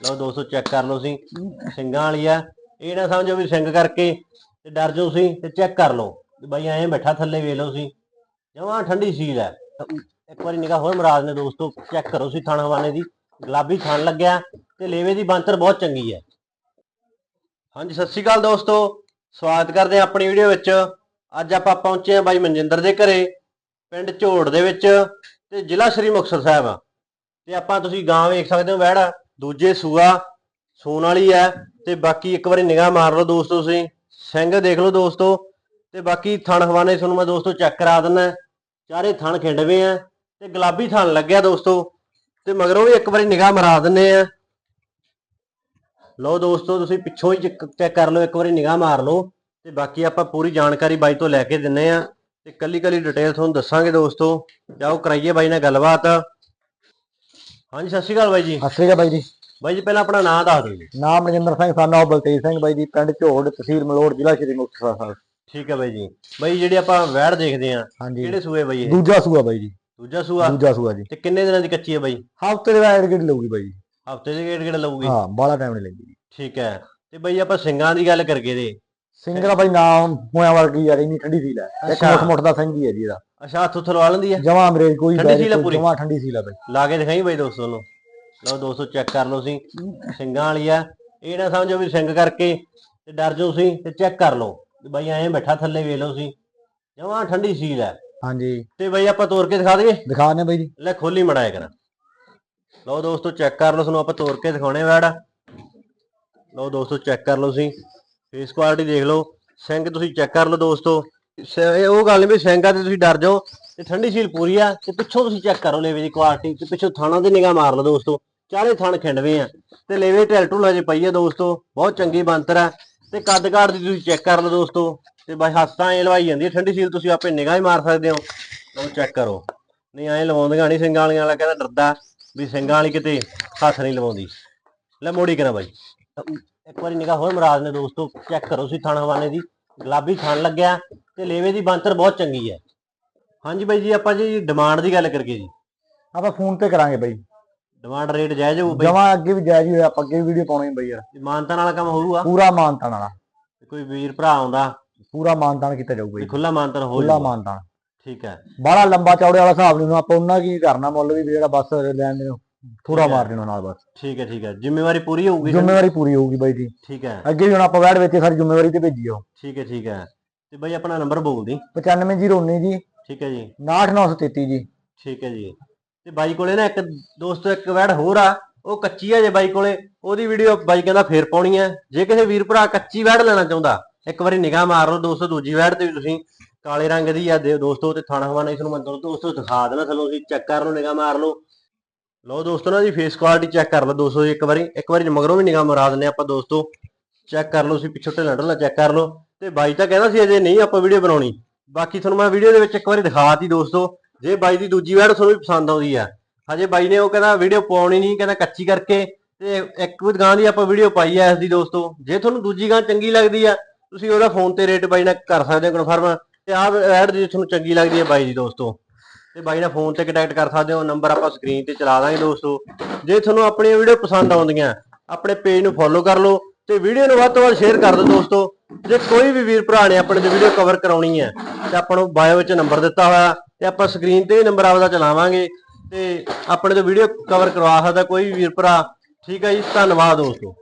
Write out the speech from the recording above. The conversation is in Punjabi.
ਲਓ ਦੋਸਤੋ ਚੈੱਕ ਕਰ ਲਓ ਸੀ ਸਿੰਗਾਂ ਵਾਲੀ ਆ। ਇਹ ਨਾ ਸਮਝੋ ਵੀ ਸਿੰਗ ਕਰਕੇ ਤੇ ਡਰ ਜਾਓ ਸੀ ਤੇ ਚੈੱਕ ਕਰ ਲਓ ਵੀ ਬਾਈ ਐਂ ਬੈਠਾ ਥੱਲੇ ਵੇਖ ਲਓ ਸੀ ਜਮਾਂ ਠੰਡੀ ਸੀਲ ਹੈ ਇੱਕ ਵਾਰੀ ਨਿਗਾਹ ਹੋਰ ਮਰਾਜ ਨੇ ਦੋਸਤੋ ਚੈੱਕ ਕਰੋ ਸੀ ਥਾਣਾ ਹਵਾਨੇ ਦੀ। ਗੁਲਾਬੀ ਥਣ ਲੱਗਿਆ ਤੇ ਲੇਵੇ ਦੀ ਬੰਤਰ ਬਹੁਤ ਚੰਗੀ ਹੈ ਹਾਂਜੀ, ਸਤਿ ਸ਼੍ਰੀ ਅਕਾਲ ਦੋਸਤੋ। ਸਵਾਗਤ ਕਰਦੇ ਹਾਂ ਆਪਣੀ ਵੀਡੀਓ ਵਿੱਚ। ਅੱਜ ਆਪਾਂ ਪਹੁੰਚੇ ਹਾਂ ਬਾਈ ਮਨਜਿੰਦਰ ਦੇ ਘਰੇ, ਪਿੰਡ ਝੋੜ ਦੇ ਵਿੱਚ ਤੇ ਜ਼ਿਲ੍ਹਾ ਸ਼੍ਰੀ ਮੁਕਤਸਰ ਸਾਹਿਬ। ਤੇ ਆਪਾਂ ਤੁਸੀਂ ਗਾਂ ਵੇਖ ਸਕਦੇ ਹੋ ਵਹਿੜਾ। ਦੂਜੇ ਸੂਆ, ਸੂਣ ਵਾਲੀ ਹੈ ਤੇ ਬਾਕੀ ਇੱਕ ਵਾਰੀ ਨਿਗਾਹ ਮਾਰ ਲਓ ਦੋਸਤੋ ਤੁਸੀਂ। ਸਿੰਘ ਦੇਖ ਲਓ ਦੋਸਤੋ ਤੇ ਬਾਕੀ ਥਣ ਹਵਾਨੇ ਤੁਹਾਨੂੰ ਮੈਂ ਦੋਸਤੋ ਚੈੱਕ ਕਰਾ ਦਿੰਦਾ। ਚਾਰੇ ਥਣ ਖਿੰਡਵੇਂ ਆ ਤੇ ਗੁਲਾਬੀ ਥਣ ਲੱਗਿਆ ਦੋਸਤੋ ਤੇ ਮਗਰੋਂ ਵੀ ਇੱਕ ਵਾਰੀ ਨਿਗਾਹ ਮਰਾ ਦਿੰਨੇ ਆ। ਲਓ ਦੋਸਤੋ ਤੁਸੀਂ ਪਿੱਛੋਂ ਹੀ ਚੈੱਕ ਕਰ ਲਓ, ਇੱਕ ਵਾਰੀ ਨਿਗਾਹ ਮਾਰ ਲਓ ਤੇ ਬਾਕੀ ਆਪਾਂ ਪੂਰੀ ਜਾਣਕਾਰੀ ਬਾਈ ਤੋਂ ਲੈ ਕੇ ਦਿੰਨੇ ਆ ਤੇ ਕੱਲੀ ਕੱਲੀ ਡਿਟੇਲ ਤੁਹਾਨੂੰ ਦੱਸਾਂਗੇ ਦੋਸਤੋ। ਜਾਓ ਕਰਾਈਏ ਬਾਈ ਨਾਲ ਗੱਲਬਾਤ। ਹਾਂਜੀ ਸਤਿ ਸ਼੍ਰੀ ਅਕਾਲ ਬਾਈ ਜੀ। ਸਤਿ ਸ਼੍ਰੀ ਅਕਾਲ ਬਾਈ ਜੀ। ਬਾਈ ਜੀ ਪਹਿਲਾਂ ਆਪਣਾ ਨਾਮ ਦੱਸ ਦਿਓ ਜੀ। ਨਾਮ ਰਜਿੰਦਰ ਸਿੰਘ ਸਾਨਾ ਬਲਤੇਜ ਸਿੰਘ ਬਾਈ ਜੀ ਪਿੰਡ ਝੋੜ ਤਹਿਸੀਲ ਮਲੋੜ ਜ਼ਿਲ੍ਹਾ ਸ਼੍ਰੀ ਮੁਕਤਸਰ ਸਾਹਿਬ। ਠੀਕ ਹੈ ਬਾਈ ਜੀ। ਬਾਈ ਜਿਹੜੀ ਆਪਾਂ ਵੈੜ ਦੇਖਦੇ ਆ ਹਾਂਜੀ। ਕਿਹੜੇ ਸੂਏ ਬਾਈ ਇਹ? ਦੂਜਾ ਸੂਆ ਬਾਈ ਜੀ। ਦੂਜਾ ਸੂਆ? ਦੂਜਾ ਸੂਆ ਜੀ। ਤੇ ਕਿੰਨੇ ਦਿਨਾਂ ਦੀ ਕੱਚੀ ਹੈ ਬਾਈ? ਹਫ਼ਤੇ ਦੇ ਬਾਅਦ ਕਿਹੜੀ ਲਊਗੀ ਬਾਈ ਜੀ? ਹਫ਼ਤੇ ਦੇ ਗੇੜ ਗੇੜ ਲਊਗੀ? ਹਾਂ ਬਾਲਾ ਟਾਈਮ ਨਹੀਂ ਲੈਂਦੀ ਜੀ। ਠੀਕ ਹੈ। ਤੇ ਬਾਈ ਆਪਾਂ ਸਿੰਘਾਂ ਦੀ ਗੱਲ ਕਰਗੇ ਦੇ ਸਿੰਗਰਾ ਬਾਈ ਨਾਮ ਹੋਇਆ ਵਰਗੀ ਯਾਰ ਇੰਨੀ ਠੰਡੀ ਸੀਲ ਹੈ। ਇੱਕ ਅੱਛਾ। ਮੁੱਠ ਮੁੱਠ ਦਾ ਸਿੰਘ ਹੀ ਹੈ ਜੀ ਇਹਦਾ। ਅੱਛਾ ਹੱਥ ਉੱਥੋਂ ਲਵਾ ਲੈਂਦੀ ਹੈ ਜਮਾ ਅੰਗਰੇਜ਼ ਕੋਈ ਠੰਡੀ ਸੀਲ ਹੈ ਪੂਰੀ? ਜਮਾ ਠੰਡੀ ਸੀਲ ਹੈ ਬਾਈ। ਲਾ ਕੇ ਦਿਖਾਈ ਬਾਈ ਦੋਸਤੋ ਨੂੰ ਲਓ ਦੋਸਤੋ ਚੈੱਕ ਕਰ ਲਓ ਤੁਸੀਂ। ਸਿੰਘਾਂ ਵਾਲੀ ਆ। ਇਹ ਨਾ ਸਮਝੋ ਵੀ ਸਿੰਘ ਕਰਕੇ ਤੇ ਡਰ ਜਾਓ ਤੁਸੀਂ ਤੇ ਚੈੱਕ ਕਰ ਲਓ। ਵੀ ਬਾਈ ਐਂ ਬੈਠਾ ਥੱਲੇ ਵੇਖ ਲਓ ਤੁਸੀਂ। ਜਮਾਂ ਠੰਡੀ ਸੀਲ ਹੈ ਹਾਂਜੀ। ਤੇ ਬਾਈ ਆਪਾਂ ਤੋੜ ਕੇ ਦਿਖਾ ਦਈਏ? ਦਿਖਾਣੇ ਬਾਈ ਜੀ। ਲੈ ਖੋਲੀ ਮੜਾਇਆ ਕਰਾਂ। ਲਓ ਦੋਸਤੋ ਚੈੱਕ ਕਰ ਲਓ ਤੁਹਾਨੂੰ ਆਪਾਂ ਤੋੜ ਕੇ ਦਿਖਾਉਣੇ ਵੈੜ। ਲਓ ਦੋਸਤੋ ਚੈੱਕ ਕਰ ਲਓ ਤੁਸੀਂ। ਫੇਸ ਕੁਆਲਿਟੀ ਦੇਖ ਲਓ। ਸਿੰਘ ਤੁਸੀਂ ਚੈੱਕ ਕਰ ਲਓ ਦੋਸਤੋ। ਸ- ਇਹ ਉਹ ਗੱਲ ਨਹੀਂ ਵੀ ਸਿੰਘਾਂ ਤੇ ਤੁਸੀਂ ਡਰ ਜਾਓ ਤੇ ਠੰਡੀ ਸੀਲ ਪੂਰੀ ਆ, ਤੇ ਪਿੱਛੋਂ ਤੁਸੀਂ ਚੈੱਕ ਕਰੋ ਲੇਵੇ ਦੀ ਕੁਆਲਿਟੀ ਤੇ ਪਿੱਛੋਂ ਥਾਣਾ ਦੀ ਨਿਗਾਹ ਮਾਰ ਲਓ ਦੋਸਤੋ। ਚਾਰੇ ਥਣ ਖਿੰਡਵੇਂ ਆ, ਤੇ ਲੇਵੇ ਢਿਲ ਢੁਲ ਹਜੇ ਪਈ ਆ ਦੋਸਤੋ, ਬਹੁਤ ਚੰਗੀ ਬੰਤਰ ਆ। ਤੇ ਕੱਦ ਕਾੜ ਦੀ ਤੁਸੀਂ ਚੈੱਕ ਕਰ ਲਓ ਦੋਸਤੋ, ਤੇ ਬਾਈ ਹੱਥਾਂ ਐ ਲਵਾਈ ਜਾਂਦੀ ਹੈ ਠੰਡੀ ਸੀਲ ਤੁਸੀਂ ਆਪੇ ਨਿਗਾਹ ਹੀ ਮਾਰ ਸਕਦੇ ਹੋ। ਲਓ ਚੈੱਕ ਕਰੋ। ਨਹੀਂ, ਐ ਲਵਾਉਂਦੀਆਂ ਨਹੀਂ ਸਿੰਘਾਂ ਵਾਲੀਆਂ ਵਾਲਾ, ਕਹਿੰਦਾ ਡਰਦਾ ਵੀ ਸਿੰਘਾਂ ਵਾਲੀ ਕਿਤੇ ਹੱਥ ਨਹੀਂ ਲਵਾਉਂਦੀ। ਲੈ ਮੋੜੀ ਕਰਾਂ ਬਾਈ। ਇੱਕ ਵਾਰੀ ਨਿਗਾਹ ਹੋਰ ਮਰਾਜ ਨੇ ਦੋਸਤੋ, ਚੈੱਕ ਕਰੋ ਸੀ ਥਣ ਹਵਾਨੇ ਦੀ। ਗੁਲਾਬੀ ਥਣ ਲੱਗਿਆ। ਤੇ ਲੇਵੇ ਦੀ ਬੰਤਰ ਬਹੁਤ ਚੰਗੀ ਹੈ। ਹਾਂਜੀ ਬਾਈ ਜੀ ਆਪਾਂ ਜੀ ਡਿਮਾਂਡ ਦੀ ਗੱਲ ਕਰਗੇ ਜੀ। ਆਪਾਂ ਫੋਨ ਤੇ ਕਰਾਂਗੇ ਬਾਈ। ਡਿਮਾਂਡ ਰੇਟ ਜਾਇਜ਼ ਹੋਊ ਬਾਈ। ਜਮਾ ਅੱਗੇ ਵੀ ਜਾਇਜ਼ ਹੀ ਹੋਇਆ ਆਪਾਂ ਅੱਗੇ ਵੀ ਵੀਡੀਓ ਪਾਉਣੀ ਬਾਈ ਯਾਰ। ਮਾਨਤਾਨ ਵਾਲਾ ਕੰਮ ਹੋਊਗਾ। ਪੂਰਾ ਮਾਨਤਾਨ ਵਾਲਾ ਕੋਈ ਵੀਰ ਭਰਾ ਆਉਂਦਾ ਪੂਰਾ ਮਾਨਤਾਨ ਕੀਤਾ ਜਾਊਗਾ ਜੀ। ਖੁੱਲਾ ਮਾਨਤਾਨ ਹੋ ਖੁੱਲਾ ਮਾਨਤਾਨ ਠੀਕ ਹੈ। ਬਾਹਲਾ ਲੰਬਾ ਚੌੜੇ ਵਾਲਾ ਹਿਸਾਬ ਨਹੀਂ ਆਪਾਂ ਉਹਨਾਂ ਕੀ ਕਰਨਾ ਮੁੱਲ ਵੀ ਜਿਹੜਾ ਬਸ ਲੈਣ ਦੇ ਥੋੜਾ ਹੈ। ਮਾਰ ਦੇਣਾ ਨਾਲ ਬਸ। ਠੀਕ ਹੈ ਠੀਕ ਹੈ। ਜ਼ਿੰਮੇਵਾਰੀ ਪੂਰੀ ਹੋਊਗੀ ਜ਼ਿੰਮੇਵਾਰੀ ਪੂਰੀ ਹੋਊਗੀ ਬਾਈ ਜੀ। ਠੀਕ ਹੈ। ਅੱਗੇ ਵੀ ਹੁਣ ਆਪਾਂ ਵੈੜ ਵਿੱਚ ਸਾਰੀ ਜ਼ਿੰਮੇਵਾਰੀ ਤੇ ਭੇਜੀ ਆ ਠੀਕ ਹੈ ਠੀਕ ਹੈ। ਤੇ ਬਾਈ ਆਪਣਾ ਨੰਬਰ ਬੋਲ ਦੀ। 95019 ਜੀ। ਠੀਕ ਹੈ ਜੀ। 69933 ਜੀ। ਠੀਕ ਹੈ ਜੀ। ਤੇ ਬਾਈ ਕੋਲੇ ਨਾ ਇੱਕ ਦੋਸਤੋ ਇੱਕ ਵੈੜ ਹੋਰ ਆ ਉਹ ਕੱਚੀ ਆ ਜੇ ਬਾਈ ਕੋਲੇ। ਉਹਦੀ ਵੀਡੀਓ ਬਾਈ ਕਹਿੰਦਾ ਫੇਰ ਪਾਉਣੀ ਹੈ ਜੇ ਕਿਸੇ ਵੀਰ ਭਰਾ ਕੱਚੀ ਵੈੜ ਲੈਣਾ ਚਾਹੁੰਦਾ ਇੱਕ ਵਾਰੀ ਨਿਗਾਹ ਮਾਰ ਲਓ ਦੋਸਤੋ ਦੂਜੀ ਵੈੜ ਤੇ ਵੀ ਤੁਸੀਂ ਕਾਲੇ ਰੰਗ ਦੀ ਆ ਦੇ ਦੋਸਤੋ ਤੇ ਥਾਣਾ ਹਵਾਨਾ ਇਸ ਨੂੰ ਮੈਂ ਦੋਸਤੋ ਦਿਖਾ ਦੇਣਾ ਥੱਲੋਂ ਤੁਸੀਂ ਚੈੱਕ ਕਰ ਲਓ ਨਿਗਾਹ ਮਾਰ ਲਓ। ਲਓ ਦੋਸਤੋ ਨਾ ਜੀ ਫੇਸ ਕੁਆਲਿਟੀ ਚੈੱਕ ਕਰ ਲਓ ਦੋਸਤੋ ਇੱਕ ਵਾਰੀ ਇੱਕ ਵਾਰੀ ਮਗਰੋਂ ਵੀ ਨਿਗਾਹ ਮਰਾ ਦਿੰਦੇ ਆਪਾਂ ਦੋਸਤੋ। ਚੈੱਕ ਕਰ ਲਓ ਤੁਸੀਂ ਪਿੱਛੋਂ ਢਿੱਲਾ ਢਿੱਲਾ ਚੈੱਕ ਕਰ ਲਓ। ਤੇ ਬਾਈ ਤਾਂ ਕਹਿੰਦਾ ਸੀ ਅਜੇ ਨਹੀਂ ਆਪਾਂ ਵੀਡੀਓ ਬਣਾਉਣੀ। ਬਾਕੀ ਤੁਹਾਨੂੰ ਮੈਂ ਵੀਡੀਓ ਦੇ ਵਿੱਚ ਇੱਕ ਵਾਰੀ ਦਿਖਾਤੀ ਦੋਸਤੋ। ਜੇ ਬਾਈ ਦੀ ਦੂਜੀ ਵੈੜ ਤੁਹਾਨੂੰ ਵੀ ਪਸੰਦ ਆਉਂਦੀ ਆ। ਹਜੇ ਬਾਈ ਨੇ ਉਹ ਕਹਿੰਦਾ ਵੀਡੀਓ ਪਾਉਣੀ ਨਹੀਂ, ਕਹਿੰਦਾ ਕੱਚੀ ਕਰਕੇ। ਤੇ ਇੱਕ ਗਾਂ ਦੀ ਆਪਾਂ ਵੀਡੀਓ ਪਾਈ ਆ ਇਸ ਦੀ ਦੋਸਤੋ। ਜੇ ਤੁਹਾਨੂੰ ਦੂਜੀ ਗਾਂ ਚੰਗੀ ਲੱਗਦੀ ਆ, ਤੁਸੀਂ ਉਹਦਾ ਫੋਨ ਤੇ ਰੇਟ ਬਾਈ ਨਾਲ ਕਰ ਸਕਦੇ ਹੋ ਕਨਫਰਮ ਤੇ ਆਹ ਐਡ ਜੇ ਤੁਹਾਨੂੰ ਚੰਗੀ ਲੱਗਦੀ ਹੈ ਬਾਈ ਦੀ ਦੋਸਤੋ। ਤੇ ਬਾਈ ਨਾਲ ਫੋਨ ਤੇ ਕੰਟੈਕਟ ਕਰ ਸਕਦੇ ਹੋ ਨੰਬਰ ਆਪਾਂ ਸਕਰੀਨ ਤੇ ਚਲਾ ਦਾਂਗੇ ਦੋਸਤੋ। ਜੇ ਤੁਹਾਨੂੰ ਆਪਣੀਆਂ ਵੀਡੀਓ ਪਸੰਦ ਆਉਂਦੀਆਂ, ਆਪਣੇ ਪੇਜ ਨੂੰ ਫੋਲੋ ਕਰ ਲਓ। ਤੇ ਵੀਡੀਓ ਨੂੰ ਵੱਧ ਤੋਂ ਵੱਧ ਸ਼ੇਅਰ ਕਰ ਦਿਓ ਦੋਸਤੋ। ਜੇ ਕੋਈ ਵੀ ਵੀਰ ਭਰਾ ਨੇ ਆਪਣੇ ਦੀ ਵੀਡੀਓ ਕਵਰ ਕਰਾਉਣੀ ਹੈ, ਤੇ ਆਪਾਂ ਨੂੰ ਬਾਇਓ ਵਿੱਚ ਨੰਬਰ ਦਿੱਤਾ ਹੋਇਆ, ਤੇ ਆਪਾਂ ਸਕਰੀਨ ਤੇ ਹੀ ਨੰਬਰ ਆਪਦਾ ਚਲਾਵਾਂਗੇ, ਤੇ ਆਪਣੇ ਤੋਂ ਵੀਡੀਓ ਕਵਰ ਕਰਵਾ ਸਕਦਾ ਕੋਈ ਵੀ ਵੀਰ ਭਰਾ। ਠੀਕ ਹੈ ਜੀ, ਧੰਨਵਾਦ ਦੋਸਤੋ।